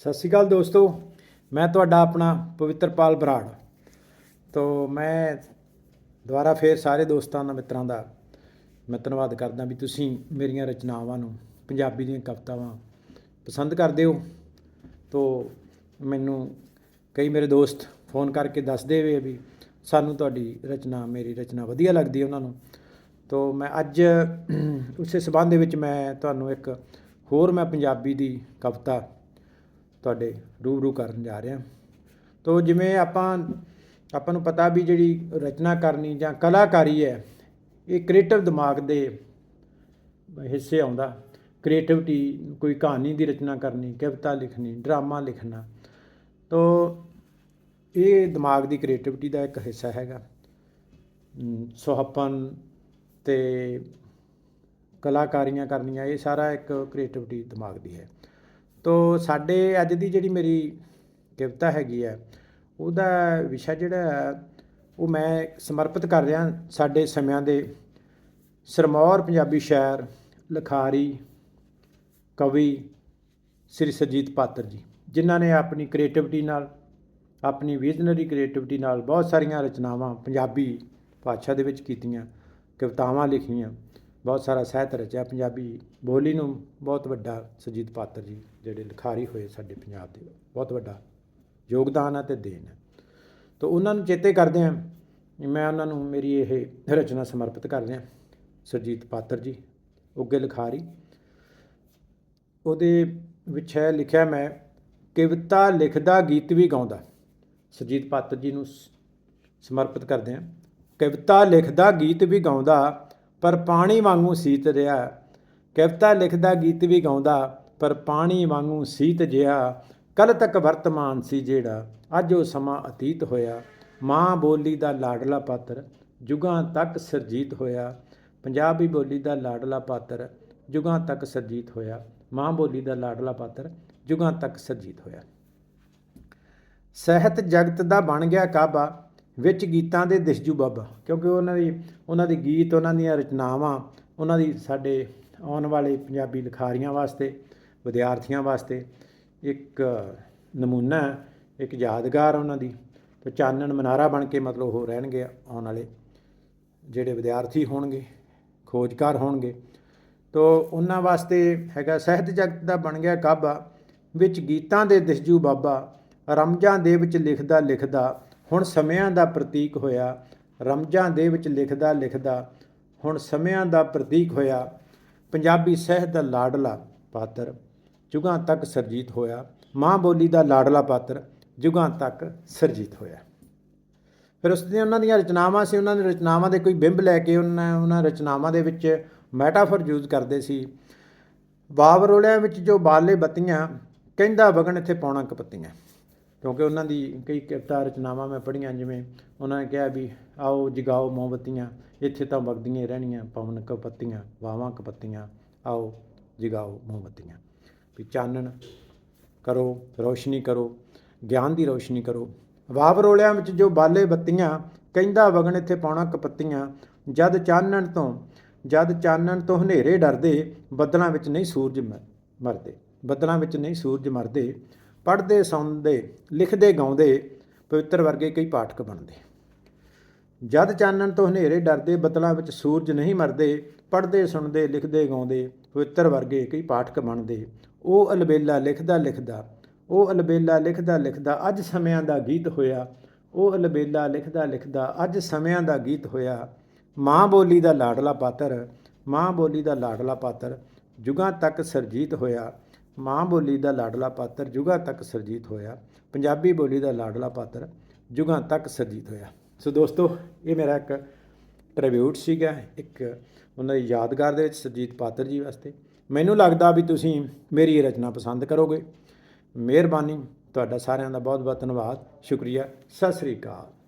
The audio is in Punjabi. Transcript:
ਸਤਿ ਸ਼੍ਰੀ ਅਕਾਲ ਦੋਸਤੋ, ਮੈਂ ਤੁਹਾਡਾ ਆਪਣਾ ਪਵਿੱਤਰਪਾਲ ਬਰਾੜ। ਤੋਂ ਮੈਂ ਦੁਬਾਰਾ ਫੇਰ ਸਾਰੇ ਦੋਸਤਾਂ ਦਾ ਮਿੱਤਰਾਂ ਦਾ ਮੈਂ ਧੰਨਵਾਦ ਕਰਦਾ ਵੀ ਤੁਸੀਂ ਮੇਰੀਆਂ ਰਚਨਾਵਾਂ ਨੂੰ, ਪੰਜਾਬੀ ਦੀਆਂ ਕਵਿਤਾਵਾਂ ਪਸੰਦ ਕਰਦੇ ਹੋ। ਤੋ ਮੈਨੂੰ ਕਈ ਮੇਰੇ ਦੋਸਤ ਫੋਨ ਕਰਕੇ ਦੱਸਦੇ ਵੇ ਵੀ ਸਾਨੂੰ ਤੁਹਾਡੀ ਰਚਨਾ, ਮੇਰੀ ਰਚਨਾ ਵਧੀਆ ਲੱਗਦੀ ਉਹਨਾਂ ਨੂੰ। ਤੋ ਮੈਂ ਅੱਜ ਉਸੇ ਸਬੰਧ ਦੇ ਵਿੱਚ ਮੈਂ ਤੁਹਾਨੂੰ ਇੱਕ ਹੋਰ ਮੈਂ ਪੰਜਾਬੀ ਦੀ ਕਵਿਤਾ ਤੁਹਾਡੇ ਰੂਬਰੂ ਕਰਨ ਜਾ ਰਿਹਾ ਤੋ ਜਿਵੇਂ ਆਪਾਂ ਆਪਾਂ ਨੂੰ ਪਤਾ ਵੀ ਜਿਹੜੀ ਰਚਨਾ ਕਰਨੀ ਜਾਂ ਕਲਾਕਾਰੀ ਹੈ ਇਹ ਕ੍ਰੀਏਟਿਵ ਦਿਮਾਗ ਦੇ ਹਿੱਸੇ ਆਉਂਦਾ। ਕ੍ਰੀਏਟਿਵਿਟੀ ਕੋਈ ਕਹਾਣੀ ਦੀ ਰਚਨਾ ਕਰਨੀ ਕਵਿਤਾ ਲਿਖਣੀ ਡਰਾਮਾ ਲਿਖਣਾ। ਤੋ ਇਹ ਦਿਮਾਗ ਦੀ ਕ੍ਰੀਏਟਿਵਿਟੀ ਦਾ ਇੱਕ ਹਿੱਸਾ ਹੈਗਾ। ਅਮ, ਸੁਹੱਪਨ ਤੇ ਕਲਾਕਾਰੀਆਂ ਕਰਨੀਆਂ ਇਹ ਸਾਰਾ ਇੱਕ ਕ੍ਰੀਏਟਿਵਿਟੀ ਦਿਮਾਗ ਦੀ ਹੈ। ਤੋ ਸਾਡੇ ਅੱਜ ਦੀ ਜਿਹੜੀ ਮੇਰੀ ਕਵਿਤਾ ਹੈਗੀ ਹੈ ਉਹਦਾ ਵਿਸ਼ਾ ਜਿਹੜਾ ਉਹ ਮੈਂ ਸਮਰਪਿਤ ਕਰ ਰਿਹਾ ਸਾਡੇ ਸਮਿਆਂ ਦੇ ਸਰਮੌਰ ਪੰਜਾਬੀ ਸ਼ਾਇਰ, ਲਿਖਾਰੀ, ਕਵੀ ਸ੍ਰੀ ਸਰਜੀਤ ਪਾਤਰ ਜੀ, ਜਿਨ੍ਹਾਂ ਨੇ ਆਪਣੀ ਕ੍ਰੀਏਟਿਵਿਟੀ ਨਾਲ, ਆਪਣੀ ਵਿਜ਼ਨਰੀ ਕ੍ਰੀਏਟਿਵਿਟੀ ਨਾਲ ਬਹੁਤ ਸਾਰੀਆਂ ਰਚਨਾਵਾਂ ਪੰਜਾਬੀ ਭਾਸ਼ਾ ਦੇ ਵਿੱਚ ਕੀਤੀਆਂ, ਕਵਿਤਾਵਾਂ ਲਿਖੀਆਂ। ਬਹੁਤ ਸਾਰਾ ਸਾਹਿਤ ਰਚਿਆ ਪੰਜਾਬੀ ਬੋਲੀ ਨੂੰ, ਬਹੁਤ ਵੱਡਾ ਸਰਜੀਤ ਪਾਤਰ ਜੀ ਜਿਹੜੇ ਲਿਖਾਰੀ ਹੋਏ ਸਾਡੇ ਪੰਜਾਬ ਦੇ, ਬਹੁਤ ਵੱਡਾ ਯੋਗਦਾਨ ਹੈ ਤੇ ਦੇਣ ਹੈ ਤਾਂ ਉਹਨਾਂ ਨੂੰ ਚੇਤੇ ਕਰਦੇ ਹਾਂ ਮੈਂ ਉਹਨਾਂ ਨੂੰ ਮੇਰੀ ਇਹ ਰਚਨਾ ਸਮਰਪਿਤ ਕਰ ਰਿਹਾ, ਸਰਜੀਤ ਪਾਤਰ ਜੀ ਉੱਗੇ ਲਿਖਾਰੀ। ਉਹਦੇ ਵਿੱਚ ਹੈ ਲਿਖਿਆ ਮੈਂ, ਕਵਿਤਾ ਲਿਖਦਾ ਗੀਤ ਵੀ ਗਾਉਂਦਾ। ਸੁਰਜੀਤ ਪਾਤਰ ਜੀ ਨੂੰ ਸ- ਸਮਰਪਿਤ ਕਰਦੇ ਹਾਂ ਕਵਿਤਾ ਲਿਖਦਾ ਗੀਤ ਵੀ ਗਾਉਂਦਾ ਪਰ ਪਾਣੀ ਵਾਂਗੂ ਸੀਤ ਰਿਹਾ। ਕਵਿਤਾ ਲਿਖਦਾ, ਗੀਤ ਵੀ ਗਾਉਂਦਾ, ਪਰ ਪਾਣੀ ਵਾਂਗੂ ਸੀਤ ਜਿਹਾ। ਕੱਲ ਤੱਕ ਵਰਤਮਾਨ ਸੀ ਜਿਹੜਾ, ਅੱਜ ਉਹ ਸਮਾਂ ਅਤੀਤ ਹੋਇਆ। ਮਾਂ ਬੋਲੀ ਦਾ ਲਾਡਲਾ ਪਾਤਰ, ਜੁਗਾਂ ਤੱਕ ਸਰਜੀਤ ਹੋਇਆ। ਪੰਜਾਬੀ ਬੋਲੀ ਦਾ ਲਾਡਲਾ ਪਾਤਰ, ਜੁਗਾਂ ਤੱਕ ਸਰਜੀਤ ਹੋਇਆ। ਮਾਂ ਬੋਲੀ ਦਾ ਲਾਡਲਾ ਪਾਤਰ, ਜੁਗਾਂ ਤੱਕ ਸਰਜੀਤ ਹੋਇਆ। ਸਾਹਿਤ ਜਗਤ ਦਾ ਬਣ ਗਿਆ ਕਾਬਾ। ਵਿੱਚ ਗੀਤਾਂ ਦੇ ਦਿਸਜੂ ਬਾਬਾ ਕਿਉਂਕਿ ਉਹਨਾਂ ਦੀ ਉਹਨਾਂ ਦੇ ਗੀਤ ਉਹਨਾਂ ਦੀਆਂ ਰਚਨਾਵਾਂ ਉਹਨਾਂ ਦੀ ਸਾਡੇ ਆਉਣ ਵਾਲੇ ਪੰਜਾਬੀ ਲਿਖਾਰੀਆਂ ਵਾਸਤੇ ਵਿਦਿਆਰਥੀਆਂ ਵਾਸਤੇ ਇੱਕ ਨਮੂਨਾ ਹੈ, ਇੱਕ ਯਾਦਗਾਰ ਉਹਨਾਂ ਦੀ ਤੇ ਚਾਨਣ ਮਨਾਰਾ ਬਣ ਕੇ ਮਤਲਬ ਉਹ ਰਹਿਣਗੇ ਆਉਣ ਵਾਲੇ ਜਿਹੜੇ ਵਿਦਿਆਰਥੀ ਹੋਣਗੇ ਖੋਜਕਾਰ ਹੋਣਗੇ। ਤੋ ਉਹਨਾਂ ਵਾਸਤੇ ਹੈਗਾ ਸਾਹਿਤ ਜਗਤ ਦਾ ਬਣ ਗਿਆ ਕਾਬਾ ਵਿੱਚ ਗੀਤਾਂ ਦੇ ਦਿਸਜੂ ਬਾਬਾ ਰਮਜਾਂ ਦੇ ਵਿੱਚ ਲਿਖਦਾ ਲਿਖਦਾ ਹੁਣ ਸਮਿਆਂ ਦਾ ਪ੍ਰਤੀਕ ਹੋਇਆ, ਰਮਜਾਂ ਦੇ ਵਿੱਚ ਲਿਖਦਾ ਲਿਖਦਾ, ਹੁਣ ਸਮਿਆਂ ਦਾ ਪ੍ਰਤੀਕ ਹੋਇਆ, ਪੰਜਾਬੀ ਸਾਹਿਤ ਦਾ ਲਾਡਲਾ ਪਾਤਰ, ਜੁਗਾਂ ਤੱਕ ਸਰਜੀਤ ਹੋਇਆ, ਮਾਂ ਬੋਲੀ ਦਾ ਲਾਡਲਾ ਪਾਤਰ, ਜੁਗਾਂ ਤੱਕ ਸਰਜੀਤ ਹੋਇਆ। ਫਿਰ ਉਸ ਦੀਆਂ ਉਹਨਾਂ ਦੀਆਂ ਰਚਨਾਵਾਂ ਸੀ, ਉਹਨਾਂ ਦੀ ਰਚਨਾਵਾਂ ਦੇ ਕੋਈ ਬਿੰਬ ਲੈ ਕੇ ਉਹਨਾਂ ਉਹਨਾਂ ਰਚਨਾਵਾਂ ਦੇ ਵਿੱਚ ਮੈਟਾਫਰ ਯੂਜ਼ ਕਰਦੇ ਸੀ। ਬਾਵਰੋਲਿਆਂ ਵਿੱਚ ਜੋ ਬਾਲੇ ਬੱਤੀਆਂ, ਕਹਿੰਦਾ ਵਗਣ ਇੱਥੇ ਪਾਉਣਾ ਕਪੱਤੀਆਂ ਕਿਉਂਕਿ ਉਹਨਾਂ ਦੀ ਕਈ ਕਵਿਤਾ ਰਚਨਾਵਾਂ ਮੈਂ ਪੜ੍ਹੀਆਂ, ਜਿਵੇਂ ਉਹਨਾਂ ਨੇ ਕਿਹਾ ਵੀ ਆਓ ਜਗਾਓ ਮੋਮਬੱਤੀਆਂ, ਇੱਥੇ ਤਾਂ ਵਗਦੀਆਂ ਰਹਿਣੀਆਂ, ਪਵਨ ਕਪੱਤੀਆਂ ਵਾਵਾਂ ਕਪੱਤੀਆਂ, ਆਓ ਜਗਾਓ ਮੋਮਬੱਤੀਆਂ। ਵੀ ਚਾਨਣ ਕਰੋ, ਰੋਸ਼ਨੀ ਕਰੋ, ਗਿਆਨ ਦੀ ਰੋਸ਼ਨੀ ਕਰੋ। ਵਾਵਰੋਲਿਆਂ ਵਿੱਚ ਜੋ ਬਾਲੇ ਬੱਤੀਆਂ, ਕਹਿੰਦਾ ਵਗਣ ਇੱਥੇ ਪਾਉਣਾ ਕਪੱਤੀਆਂ। ਜਦ ਚਾਨਣ ਤੋਂ, ਜਦ ਚਾਨਣ ਤੋਂ ਹਨੇਰੇ ਡਰਦੇ, ਬੱਦਲਾਂ ਵਿੱਚ ਨਹੀਂ ਸੂਰਜ ਮ- ਮਰਦੇ। ਬੱਦਲਾਂ ਵਿੱਚ ਨਹੀਂ ਸੂਰਜ ਮਰਦੇ। ਪੜ੍ਹਦੇ, ਸੁਣਦੇ, ਲਿਖਦੇ, ਗਾਉਂਦੇ, ਪਵਿੱਤਰ ਵਰਗੇ ਕਈ ਪਾਠਕ ਬਣਦੇ। ਜਦ ਚਾਨਣ ਤੋਂ ਹਨੇਰੇ ਡਰਦੇ ਬੱਦਲਾਂ ਵਿੱਚ ਸੂਰਜ ਨਹੀਂ ਮਰਦੇ, ਪੜ੍ਹਦੇ, ਸੁਣਦੇ, ਲਿਖਦੇ, ਗਾਉਂਦੇ, ਪਵਿੱਤਰ ਵਰਗੇ ਕਈ ਪਾਠਕ ਬਣਦੇ। ਉਹ ਅਲਬੇਲਾ ਲਿਖਦਾ ਲਿਖਦਾ, ਉਹ ਅਲਬੇਲਾ ਲਿਖਦਾ ਲਿਖਦਾ, ਅੱਜ ਸਮਿਆਂ ਦਾ ਗੀਤ ਹੋਇਆ। ਉਹ ਅਲਬੇਲਾ ਲਿਖਦਾ ਲਿਖਦਾ, ਅੱਜ ਸਮਿਆਂ ਦਾ ਗੀਤ ਹੋਇਆ। ਮਾਂ ਬੋਲੀ ਦਾ ਲਾਡਲਾ ਪਾਤਰ, ਮਾਂ ਬੋਲੀ ਦਾ ਲਾਡਲਾ ਪਾਤਰ, ਜੁਗਾਂ ਤੱਕ ਸਰਜੀਤ ਹੋਇਆ। ਮਾਂ ਬੋਲੀ ਦਾ ਲਾਡਲਾ ਪਾਤਰ ਜੁਗਾਂ ਤੱਕ ਸਰਜੀਤ ਹੋਇਆ। ਪੰਜਾਬੀ ਬੋਲੀ ਦਾ ਲਾਡਲਾ ਪਾਤਰ ਜੁਗਾਂ ਤੱਕ ਸਰਜੀਤ ਹੋਇਆ। ਸੋ ਦੋਸਤੋ, ਇਹ ਮੇਰਾ ਇੱਕ ਟ੍ਰਿਬਿਊਟ ਸੀਗਾ। ਇੱਕ ਉਹਨਾਂ ਦੀ ਯਾਦਗਾਰ ਦੇ ਵਿੱਚ ਸਰਜੀਤ ਪਾਤਰ ਜੀ ਵਾਸਤੇ। ਮੈਨੂੰ ਲੱਗਦਾ ਵੀ ਤੁਸੀਂ ਮੇਰੀ ਇਹ ਰਚਨਾ ਪਸੰਦ ਕਰੋਗੇ। ਮਿਹਰਬਾਨੀ। ਤੁਹਾਡਾ ਸਾਰਿਆਂ ਦਾ ਬਹੁਤ ਬਹੁਤ ਧੰਨਵਾਦ। ਸ਼ੁਕਰੀਆ। ਸਤਿ ਸ੍ਰੀ ਅਕਾਲ।